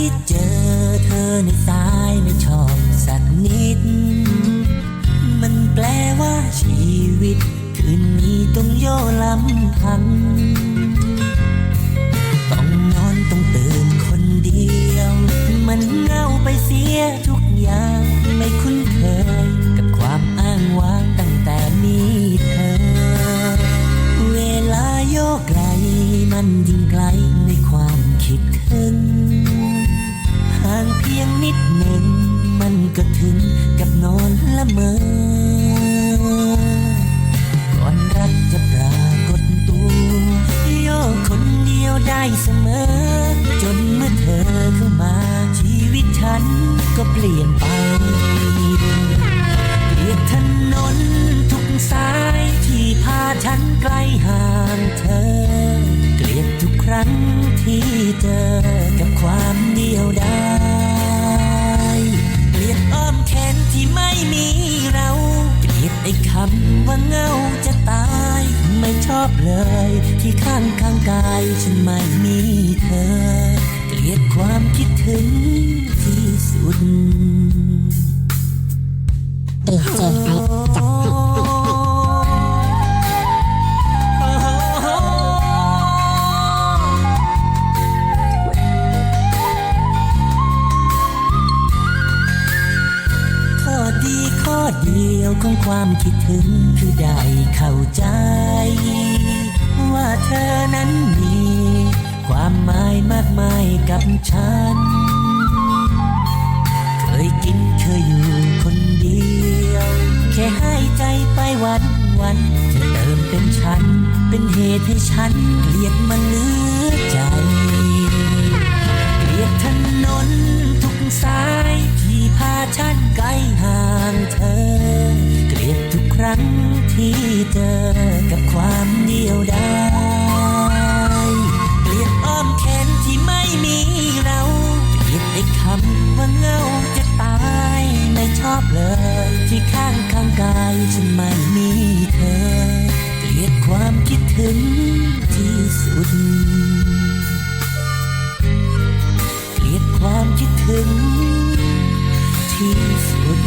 ที่เจอเธอในสายไม่ชอบสักนิด มันแปลว่าชีวิต คืนนี้ต้องโยลำพัง ต้องนอนต้องตื่นคนเดียว มันเงาไปเสียทุกอย่างไม่คุ้นเคย กับความอ้างว้างตั้งแต่มีเธอ เวลาโยกไกลมันยิ่งไกลในความคิดถึง ห่างเพียงนิดหนึ่ง มันก็ถึงกับนอนละเมอ ก่อนรักจะปรากฏตัวโยกคนเดียวได้เสมอ จนเมื่อเธอเข้ามาชีวิตฉันก็เปลี่ยนไปเกลียดถนนทุกสายที่พาฉันไกลห่างเธอ เกลียดทุกครั้งที่เจอกับำว่าเงาจะตาย ไม่ชอบเลย ที่ข้างข้างกายฉันไม่มีเธอ เกลียดความคิดถึงที่สุด ดีข้อเดียวของความคิดถึงคือได้เข้าใจ ว่าเธอนั้นมี ความหมายมากมายกับฉัน เคยกินเคยอยู่คนเดียว แค่ให้ใจไปวันวันจะเติมเป็นฉัน เป็นเหตุให้ฉันเกลียดมันลือ นที่เจอกับความเดียวดายเปลี่ยนอ้อมแขนที่ไม่มีเราเปลี่ยนไอ้คำว่าเงาจะตาย ไม่ชอบเลยที่ข้างข้างกายฉันไม่มีเธอ เกลียดความคิดถึงที่สุด เกลียดความคิดถึงที่สุด